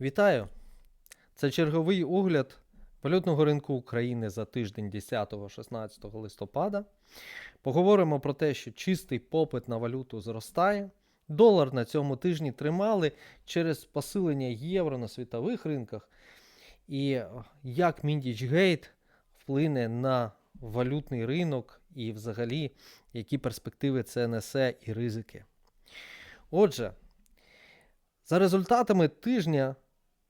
Вітаю! Це черговий огляд валютного ринку України за тиждень 10-16 листопада. Поговоримо про те, що чистий попит на валюту зростає. Долар на цьому тижні тримали через посилення євро на світових ринках. І е, як Міндічгейт вплине на валютний ринок і взагалі які перспективи це несе і ризики. Отже, за результатами тижня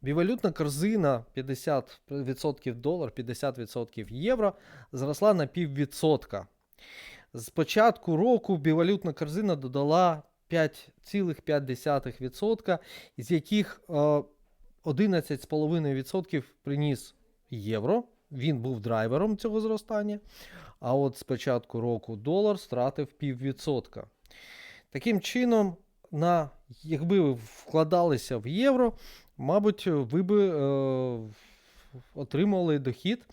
бівалютна корзина 50% долар, 50% євро зросла на піввідсотка. З початку року бівалютна корзина додала 5,5%, з яких е, 11,5% приніс євро. Він був драйвером цього зростання. А от з початку року долар втратив піввідсотка. Таким чином, на, якби ви вкладалися в євро, мабуть, ви би е, отримали дохід.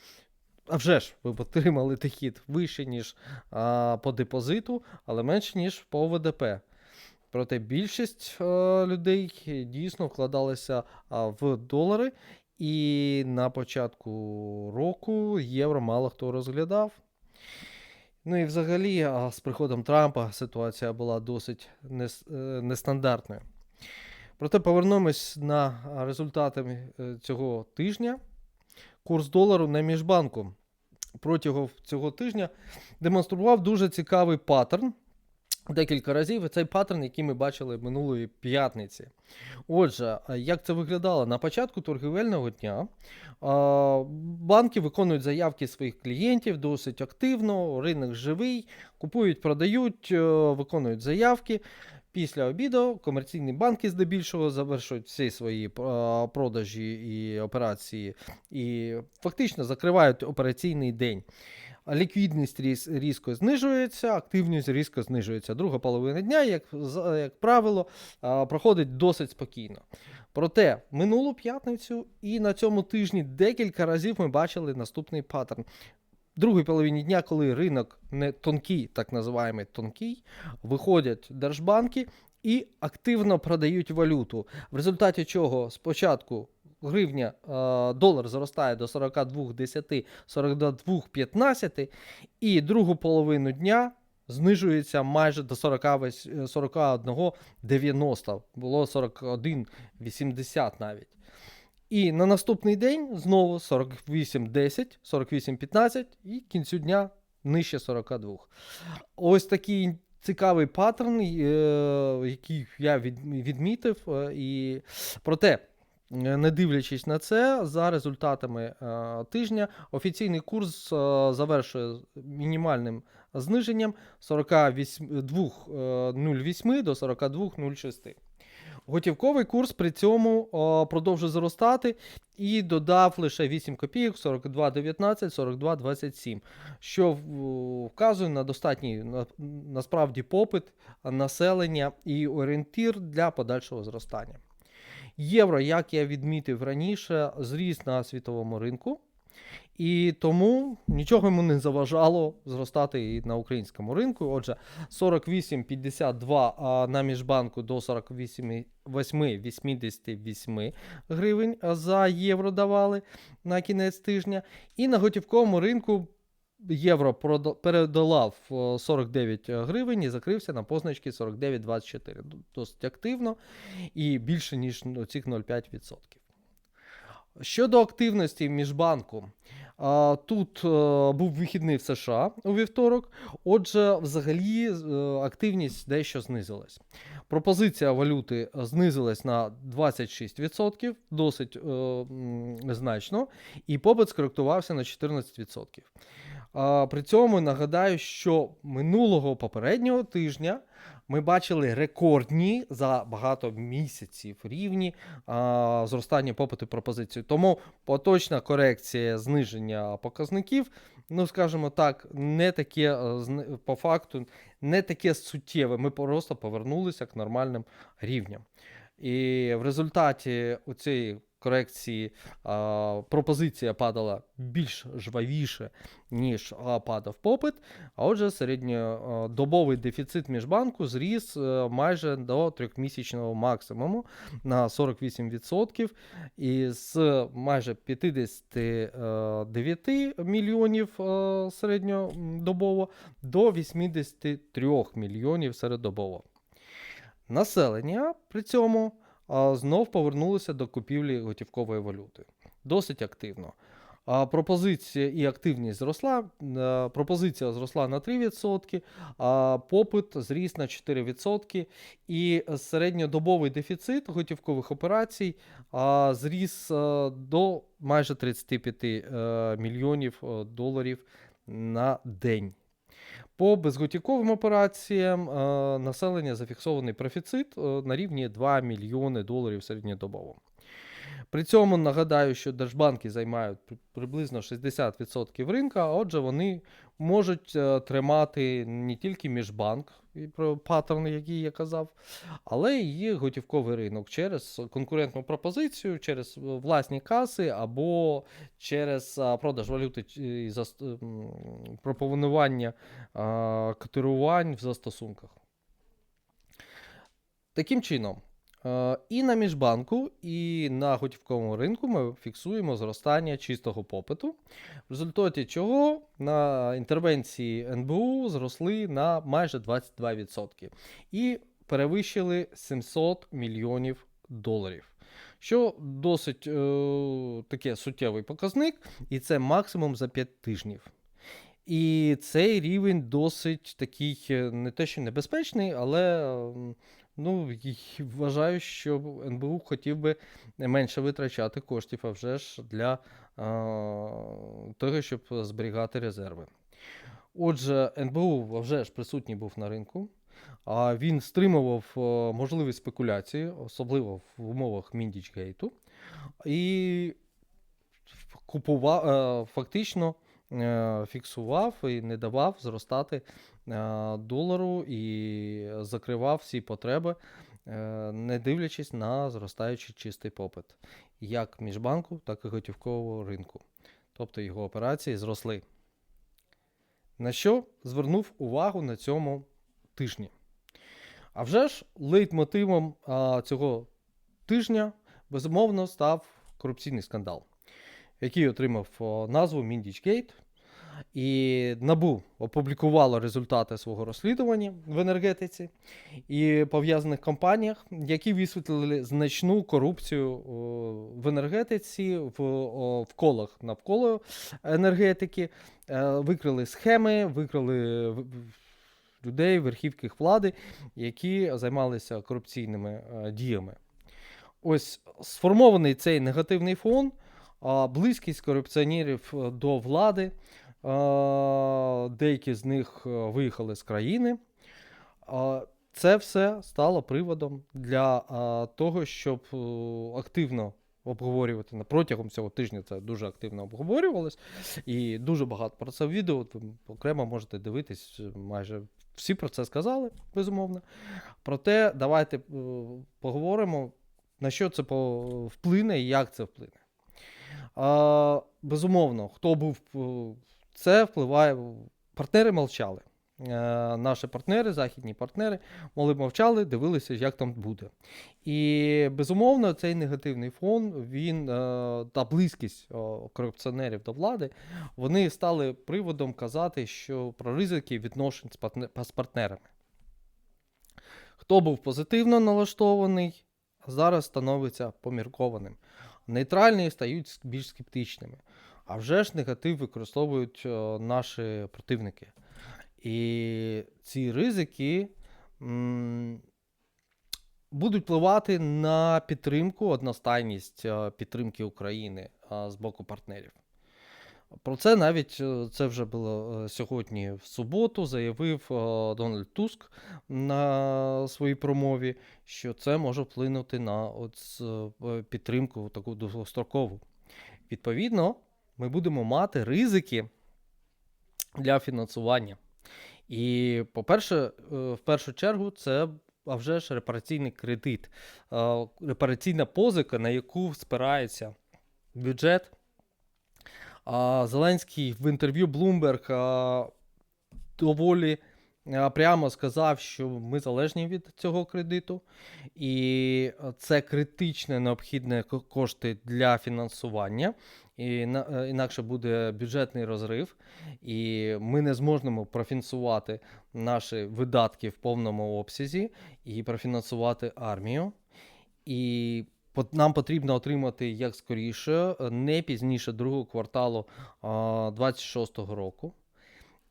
А вже ж ви б отримали дохід вище, ніж а, по депозиту, але менше, ніж по ВДП. Проте більшість е, людей дійсно вкладалися а, в долари, і на початку року євро мало хто розглядав. Ну і взагалі, а, з приходом Трампа ситуація була досить нес- е, нестандартною. Проте повернемось на результати е, цього тижня. Курс долару на міжбанку протягом цього тижня демонстрував дуже цікавий паттерн. Декілька разів цей паттерн, який ми бачили минулої п'ятниці. Отже, як це виглядало? На початку торгівельного дня банки виконують заявки своїх клієнтів досить активно, ринок живий, купують, продають, е, виконують заявки. Після обіду комерційні банки здебільшого завершують всі свої е, продажі і операції і фактично закривають операційний день. Ліквідність різ- різко знижується, активність різко знижується. Друга половина дня, як, як правило, проходить досить спокійно. Проте минулу п'ятницю і на цьому тижні декілька разів ми бачили наступний паттерн. Другій половині дня, коли ринок не тонкий, так називаємо тонкий, виходять держбанки і активно продають валюту. В результаті чого спочатку гривня, е, долар зростає до 42,10, 42,15, і другу половину дня знижується майже до 48, 41,90. Було 41,80 навіть. І на наступний день знову 48,10, 48,15 і кінцю дня нижче 42. Ось такий цікавий паттерн, е, який я відмітив. е, І проте, е, не дивлячись на це, за результатами тижня офіційний курс завершує мінімальним зниженням 42,08 до 42,06. Готівковий курс при цьому о, продовжує зростати і додав лише 8 копійок 42,19, 42,27, що вказує на достатній на, насправді попит населення і орієнтир для подальшого зростання. Євро, як я відмітив раніше, зріс на світовому ринку. І тому нічого йому не заважало зростати і на українському ринку. Отже, 48,52 на міжбанку до 48,88 гривень за євро давали на кінець тижня. І на готівковому ринку євро передолав е, 49 гривень і закрився на позначці 49,24. Д- Досить активно і більше, ніж ну, цих 0,5%. Щодо активності міжбанку, тут е, був вихідний в США у вівторок. Отже, взагалі е, активність дещо знизилась. Пропозиція валюти знизилась на 26%, досить е, значно, і попит скоректувався на 14%. При цьому нагадаю, що минулого попереднього тижня ми бачили рекордні за багато місяців рівні а, зростання попиту пропозиції. Тому поточна корекція зниження показників, ну скажімо так, не таке е, по факту, не таке суттєве. Ми просто повернулися к нормальним рівням. І в результаті цієї корекції а, пропозиція падала більш жвавіше, ніж а, падав попит. А отже, середньодобовий дефіцит міжбанку зріс е, майже до трьохмісячного максимуму на 48%. І з майже 59 мільйонів е, середньодобово до 83 мільйонів середньодобово. Населення при цьому а, знов повернулося до купівлі готівкової валюти. Досить активно. Пропозиція і активність зросла. е, Пропозиція зросла на 3%, а попит зріс на 4%. І середньодобовий дефіцит готівкових операцій зріс е, до майже 35 е, мільйонів доларів на день. По безготівковим операціям е, населення зафіксований профіцит е, на рівні 2 мільйони доларів середньодобово. При цьому нагадаю, що держбанки займають приблизно 60% ринка, отже, вони можуть е, тримати не тільки міжбанк, про паттерни, які я казав, але є готівковий ринок через конкурентну пропозицію, через е, власні каси або через продаж валюти і заст... пропонування котирувань в застосунках. Таким чином, і на міжбанку, і на готівковому ринку ми фіксуємо зростання чистого попиту, в результаті чого на інтервенції НБУ зросли на майже 22% і перевищили 700 мільйонів доларів. Що досить е, таке суттєвий показник, і це максимум за 5 тижнів. І цей рівень досить такий е, не те, що небезпечний, але ем, ну, вважаю, що НБУ хотів би менше витрачати коштів, а вже ж для а, того, щоб зберігати резерви. Отже, НБУ вже ж присутній був на ринку. А він стримував можливі спекуляції, особливо в умовах Міндічгейту, і купував, фактично фіксував і не давав зростати е, долару і закривав всі потреби, е, не дивлячись на зростаючий чистий попит, як міжбанку, так і готівкового ринку. Тобто його операції зросли. На що звернув увагу на цьому тижні? А вже ж лейтмотивом а, цього тижня безумовно став корупційний скандал, який отримав назву Міндічгейт. І НАБУ опублікувало результати свого розслідування в енергетиці і пов'язаних компаніях, які висвітлили значну корупцію в енергетиці, в, в колах навколо енергетики, е, викрили схеми, викрили людей, верхівки влади, які займалися корупційними е, діями. Ось сформований цей негативний фон, близькість корупціонерів е, до влади, деякі з них е, виїхали з країни. Це все стало приводом для того, щоб е, активно обговорювати протягом цього тижня. Це дуже активно обговорювалось, і дуже багато про це відео. Ви окремо можете дивитись, майже всі про це сказали, безумовно. Проте давайте поговоримо, на що це вплине і як це вплине. А, безумовно, хто був, е, це впливає. Партнери мовчали. Е, Наші партнери, західні партнери, моли мовчали, дивилися, як там буде. І безумовно, цей негативний фон, він е, та близькість корупціонерів до влади, вони стали приводом казати, що про ризики відношень з партнерами. Хто був позитивно налаштований, зараз становиться поміркованим. Нейтральні стають більш скептичними. А вже ж негатив використовують е, наші противники. І ці ризики м, будуть впливати на підтримку, одностайність е, підтримки України е, з боку партнерів. Про це навіть е, це вже було е, сьогодні в суботу, заявив е, Дональд Туск на своїй промові, що це може вплинути на от, підтримку таку довгострокову. Відповідно, ми будемо мати ризики для фінансування. І, по-перше, в першу чергу, це а вже ж репараційний кредит, репараційна позика, на яку спирається бюджет. А Зеленський в інтерв'ю Bloomberg а, доволі прямо сказав, що ми залежні від цього кредиту, і це критично необхідні кошти для фінансування. І е, інакше буде бюджетний розрив, і ми не зможемо профінансувати наші видатки в повному обсязі і профінансувати армію. І нам потрібно отримати як скоріше, е, не пізніше другого кварталу 26-го року.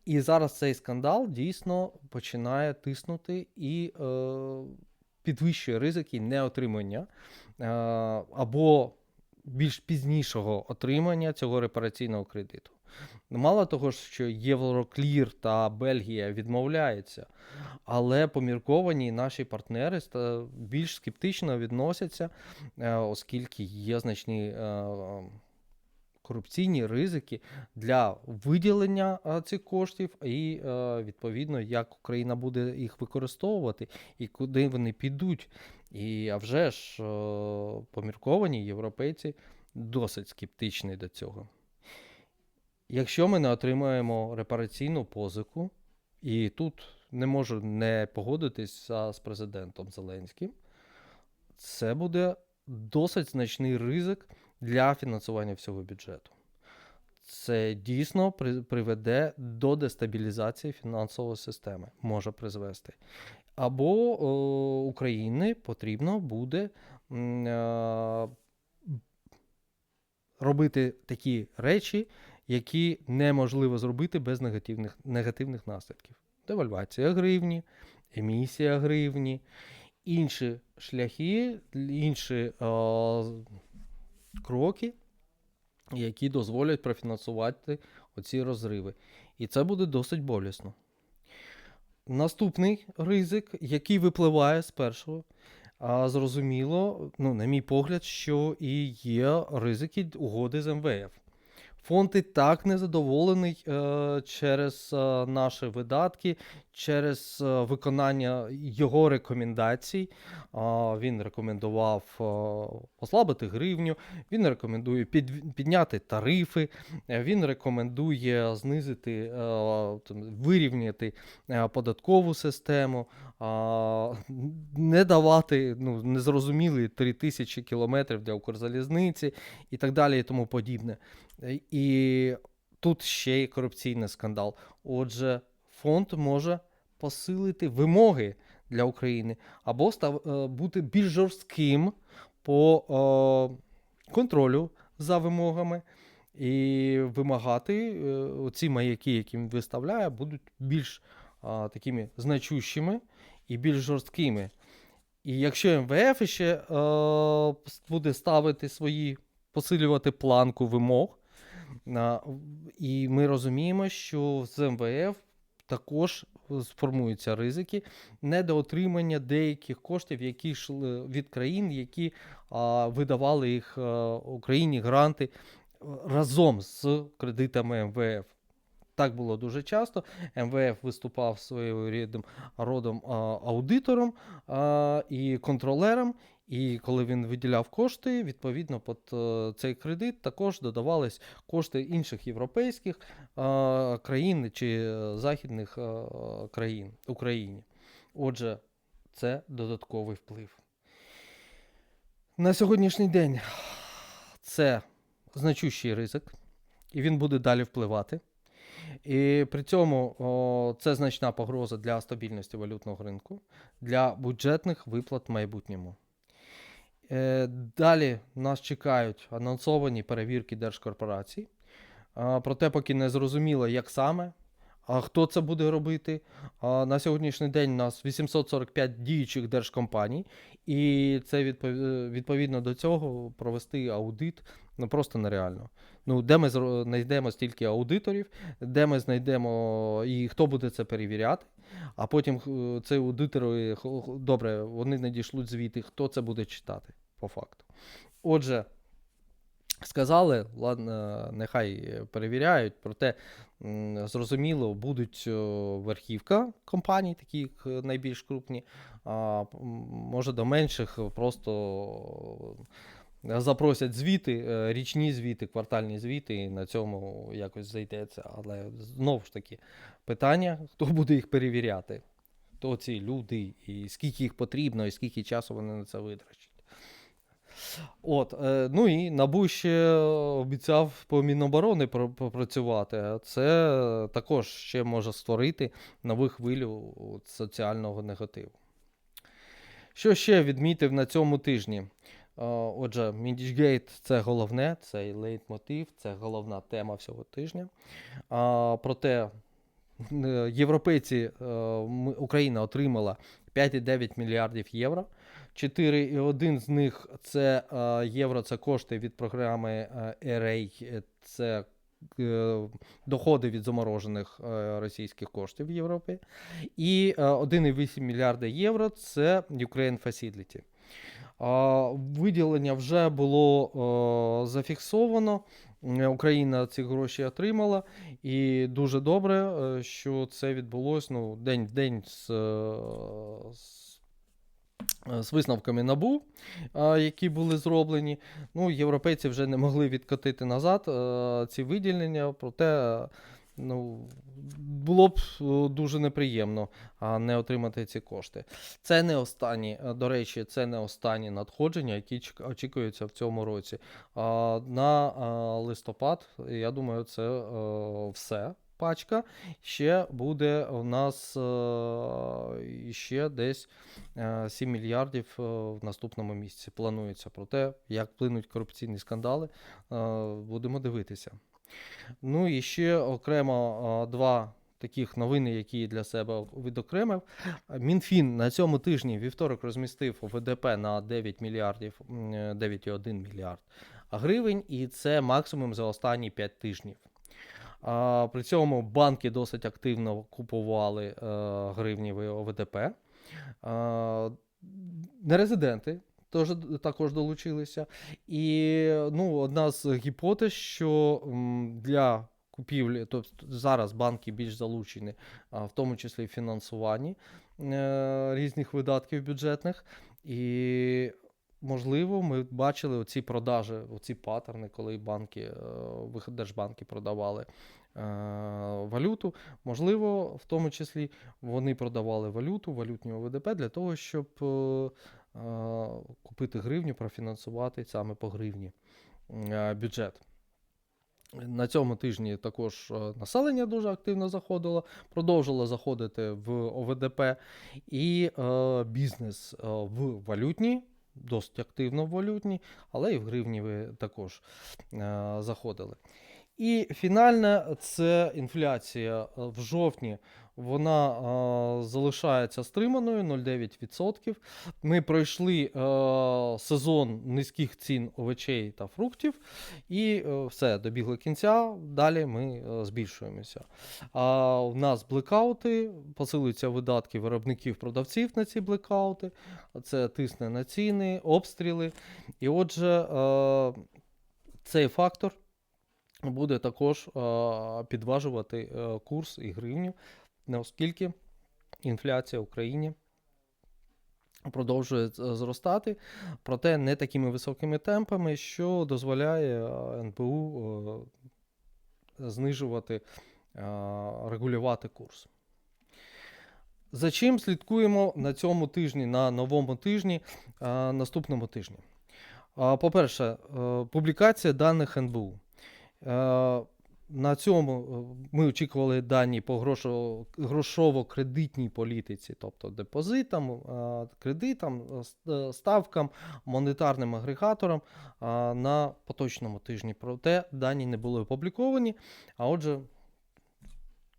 І зараз цей скандал дійсно починає тиснути і е, підвищує ризики неотримання е, або більш пізнішого отримання цього репараційного кредиту. Мало того, що Євроклір та Бельгія відмовляються, але помірковані наші партнери більш скептично відносяться, е, оскільки є значні е, корупційні ризики для виділення е, цих коштів, і відповідно, як Україна буде їх використовувати і куди вони підуть. І а вже ж помірковані європейці досить скептичні до цього. Якщо ми не отримаємо репараційну позику, і тут не можу не погодитися з президентом Зеленським, це буде досить значний ризик для фінансування всього бюджету. Це дійсно приведе до дестабілізації фінансової системи, може призвести. Або о, Україні потрібно буде м, е, робити такі речі, які неможливо зробити без негативних, негативних наслідків. Девальвація гривні, емісія гривні, інші шляхи, інші е, кроки, які дозволять профінансувати оці розриви. І це буде досить болісно. Наступний ризик, який випливає з першого, а, зрозуміло, ну, на мій погляд, що і є ризики угоди з МВФ. Фонд і так незадоволений е, через е, наші видатки, через е, виконання його рекомендацій. А, він рекомендував е, послабити гривню, він рекомендує під, підняти тарифи, е, він рекомендує знизити, е, вирівняти е, податкову систему, не давати ну, незрозумілі 3000 кілометрів для Укрзалізниці і так далі, і тому подібне. Е, І тут ще й корупційний скандал. Отже, фонд може посилити вимоги для України або став, е, бути більш жорстким по е, контролю за вимогами. І вимагати оці маяки, які він виставляє, будуть більш а, такими значущими і більш жорсткими. І якщо МВФ ще е, буде ставити свої, посилювати планку вимог, а, і ми розуміємо, що з МВФ також сформуються ризики недоотримання деяких коштів, які йшли від країн, які видавали їх Україні гранти е, разом з кредитами МВФ. Так було дуже часто. МВФ виступав своєрідним родом аудитором і контролером. І коли він виділяв кошти, відповідно під е, цей кредит також додавались кошти інших європейських е, країн чи е, західних країн Україні. Отже, це додатковий вплив. На сьогоднішній день це значущий ризик, і він буде далі впливати. І при цьому о, це значна погроза для стабільності валютного ринку, для бюджетних виплат в майбутньому. Е, Далі нас чекають анонсовані перевірки держкорпорацій. Проте, поки не зрозуміло, як саме, а хто це буде робити. На сьогоднішній день у нас 845 діючих держкомпаній, і це відпов- відповідно до цього провести аудит ну просто нереально. Ну, де ми знайдемо стільки аудиторів, де ми знайдемо і хто буде це перевіряти. А потім е, цей аудитори, добре, вони надішлють звіти, хто це буде читати по факту. Отже, Сказали, ладно, нехай перевіряють, проте зрозуміло, будуть е, верхівка компаній, такі найбільш крупні, а може до менших просто запросять звіти, е, річні звіти, квартальні звіти, і на цьому якось зайдеться. Але знову ж таки, питання, хто буде їх перевіряти, хто ці люди, і скільки їх потрібно, і скільки часу вони на це витрачать. От, е, ну і НАБУ ще обіцяв по Міноборони попрацювати. Це також ще може створити нову хвилю соціального негативу. Що ще відмітив на цьому тижні? Е, Отже, Міндічгейт це головне, це лейтмотив, це головна тема всього тижня. А, Проте е, європейці, Україна отримала 5,9 мільярдів євро. 4,1 з них це е, євро, це кошти від програми е, ERA, це е, доходи від заморожених російських коштів в Європі. І е, 1,8 мільярда євро це Ukraine Facility. Виділення вже було зафіксовано. Україна ці гроші отримала, і дуже добре, що це відбулось ну, день в день з, з, з висновками НАБУ, які були зроблені. Ну, європейці вже не могли відкотити назад е, ці виділення, проте. е, Ну, було б е, дуже неприємно не отримати ці кошти. Це не останні, е, до речі, це не останні надходження, які очікуються в цьому році. На листопад, я думаю, це е, все. Пачка. Ще буде у нас е, ще десь е, 7 мільярдів е, в наступному місяці. Планується. Проте, як плинуть корупційні скандали, е, будемо дивитися. Ну і ще окремо два таких новини, які для себе відокремив. Мінфін на цьому тижні вівторок розмістив ВДП на 9 мільярдів, м, е, 9,1 мільярд гривень, і це максимум за останні 5 тижнів. А, при цьому банки досить активно купували е, гривнівий ОВДП. А, нерезиденти теж також долучилися. І ну, одна з гіпотез, що для купівлі, тобто зараз банки більш залучені, а, в тому числі в фінансуванні е, різних видатків бюджетних. І можливо, ми бачили оці продажі, оці паттерни, коли банки, е, держбанки продавали е, валюту. Можливо, в тому числі вони продавали валюту, валютні ОВДП для того, щоб е, купити гривню, профінансувати саме по гривні бюджет. На цьому тижні також населення дуже активно заходило, продовжило заходити в ОВДП, і бізнес в валютні, досить активно в валютні, але і в гривні ви також е, заходили. І фінальне це інфляція е, в жовтні. Вона е, залишається стриманою 0,9%. Ми пройшли е, сезон низьких цін овочей та фруктів, і е, все, добігли кінця. Далі ми е, збільшуємося. А у нас блекаути, посилюються видатки виробників-продавців на ці блекаути. Це тисне на ціни, обстріли. І отже, е, цей фактор буде також е, підважувати е, курс і гривню, оскільки інфляція в Україні продовжує зростати, проте не такими високими темпами, що дозволяє е, НБУ е, знижувати, е, регулювати курс. За чим слідкуємо на цьому тижні, на новому тижні, е, наступному тижні? По-перше, е, публікація даних НБУ. На цьому е, ми очікували дані по грошово- грошово-кредитній політиці, тобто депозитам, е, кредитам, е, ставкам, монетарним агрегаторам на поточному тижні. Проте дані не були опубліковані. А отже,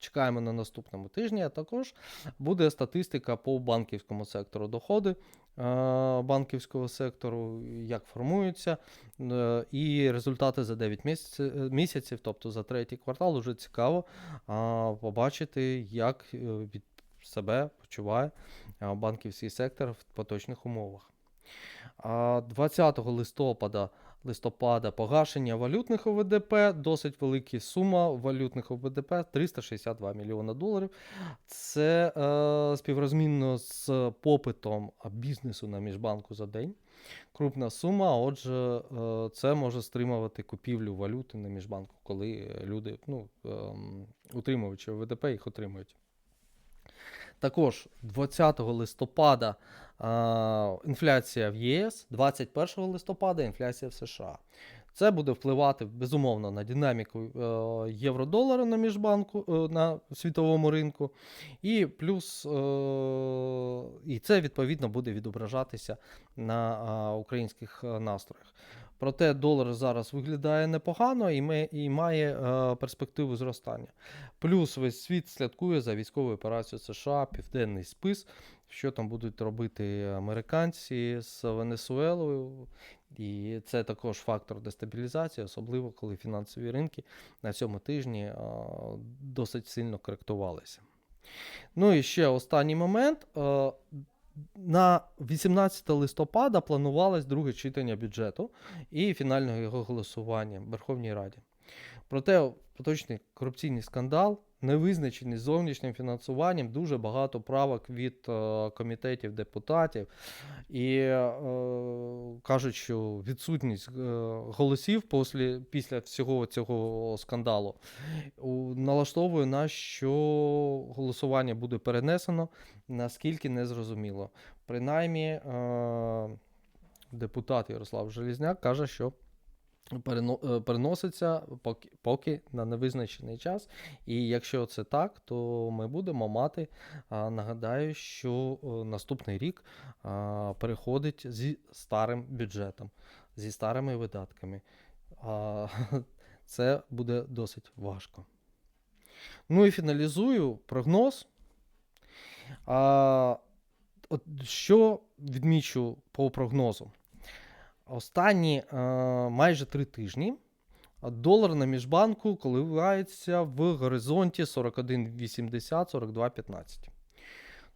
чекаємо на наступному тижні. А також буде статистика по банківському сектору доходи е, банківського сектору, як формуються, е, і результати за 9 місяців, місяців, тобто за третій квартал, уже цікаво побачити, як е, від себе почуває банківський сектор в поточних умовах. 20 листопада, листопада погашення валютних ОВДП, досить велика сума валютних ОВДП 362 мільйона доларів. Це е, співрозмінно з попитом бізнесу на міжбанку за день. Крупна сума, отже, е, це може стримувати купівлю валюти на міжбанку, коли люди, ну, ем, утримуючи ОВДП, їх отримують. Також 20 листопада а, інфляція в ЄС, 21 листопада інфляція в США. Це буде впливати безумовно на динаміку е, євро-долара на міжбанку е, на світовому ринку, і плюс е, і це відповідно буде відображатися на українських настроях. Проте долар зараз виглядає непогано і, ме- і має е, перспективу зростання. Плюс весь світ слідкує за військовою операцією США, південний спис, що там будуть робити американці з Венесуелою. І це також фактор дестабілізації, особливо коли фінансові ринки на цьому тижні а, досить сильно коректувалися. Ну і ще останній момент. Е, На 18 листопада планувалось друге читання бюджету і фінального його голосування в Верховній Раді. Проте поточний корупційний скандал, невизначений зовнішнім фінансуванням, дуже багато правок від е, комітетів депутатів. І е, кажуть, що відсутність е, голосів після, після всього цього скандалу налаштовує нас, що голосування буде перенесено, наскільки не зрозуміло. Принаймні, е, депутат Ярослав Желізняк каже, що переноситься поки, поки на невизначений час. І якщо це так, то ми будемо мати, нагадаю, що е, наступний рік переходить зі старим бюджетом, зі старими видатками. Це буде досить важко. Ну і фіналізую прогноз. От що відмічу по прогнозу? Останні е, майже три тижні долар на міжбанку коливається в горизонті 41,80-42,15.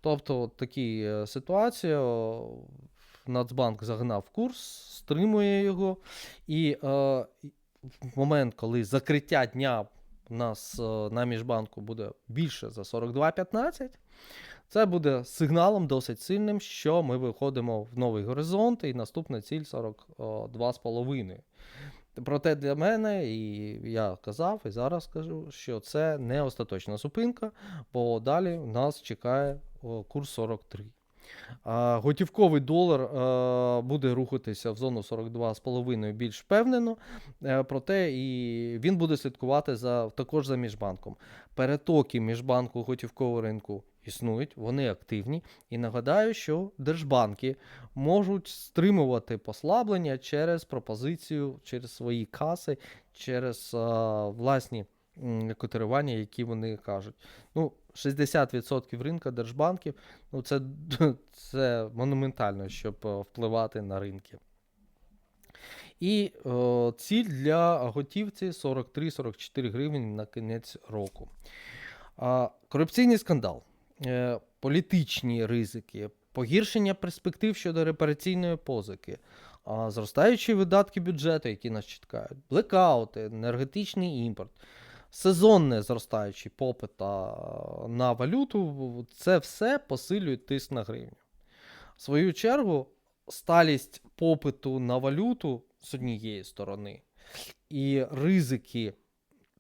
Тобто, такі е, ситуація. Нацбанк загнав курс, стримує його. І е, в момент, коли закриття дня у нас е, на міжбанку буде більше за 42,15, це буде сигналом досить сильним, що ми виходимо в новий горизонт, і наступна ціль 42,5. Проте для мене, і я казав, і зараз кажу, що це не остаточна зупинка, бо далі нас чекає курс 43. Готівковий долар е, буде рухатися в зону 42,5 більш впевнено, е, проте і він буде слідкувати за, також за міжбанком. Перетоки міжбанку готівкового ринку існують, вони активні. І нагадаю, що держбанки можуть стримувати послаблення через пропозицію, через свої каси, через е, власні котирування, які вони кажуть. Ну, 60% ринка держбанків ну це, це монументально, щоб е, впливати на ринки. І е, ціль для готівці 43-44 гривні на кінець року. А, корупційний скандал, політичні ризики, погіршення перспектив щодо репараційної позики, зростаючі видатки бюджету, які нас чекають, блекаути, енергетичний імпорт, сезонне зростаючий попит на валюту, це все посилює тиск на гривню. В свою чергу, сталість попиту на валюту з однієї сторони і ризики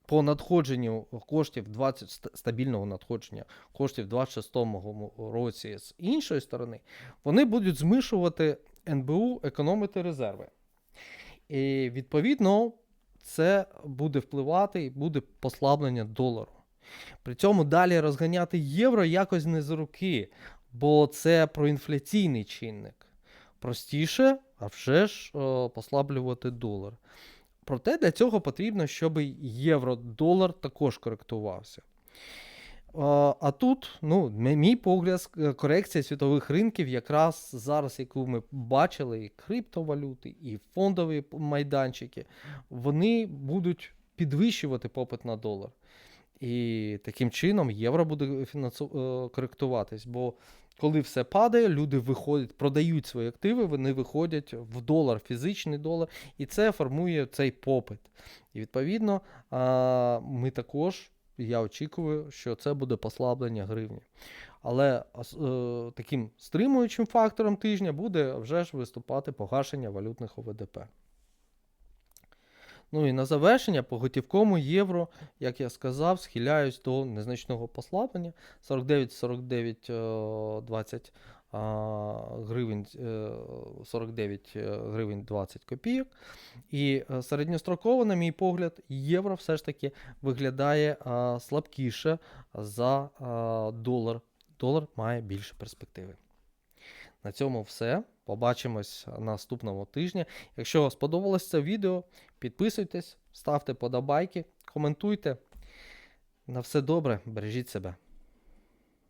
по надходженню коштів 20 стабільного надходження коштів 26-му році з іншої сторони, вони будуть змішувати НБУ економити резерви. І відповідно це буде впливати і буде послаблення долару. При цьому далі розганяти євро якось не з руки, бо це проінфляційний чинник. Простіше, а вже ж послаблювати долар. Проте для цього потрібно, щоб євро-долар також коректувався. А, тут, ну, мій погляд, е, корекція світових ринків, якраз зараз, яку ми бачили, і криптовалюти, і фондові майданчики, вони будуть підвищувати попит на долар. І таким чином євро буде фінансу... е, коректуватись. Бо коли все падає, люди виходять, продають свої активи, вони виходять в долар, фізичний долар, і це формує цей попит. І відповідно ми також, я очікую, що це буде послаблення гривні. Але е, таким стримуючим фактором тижня буде вже ж виступати погашення валютних ОВДП. Ну і на завершення по готівкому євро, як я сказав, схиляюсь до незначного послаблення 49-49 е, 20 гривень, е, 49 е, гривень 20 копійок. І е, середньостроково, на мій погляд, євро все ж таки виглядає слабкіше за долар. Долар має більше перспективи. На цьому все. Побачимось наступного тижня. Якщо сподобалось це відео, підписуйтесь, ставте подобайки, коментуйте. На все добре, бережіть себе.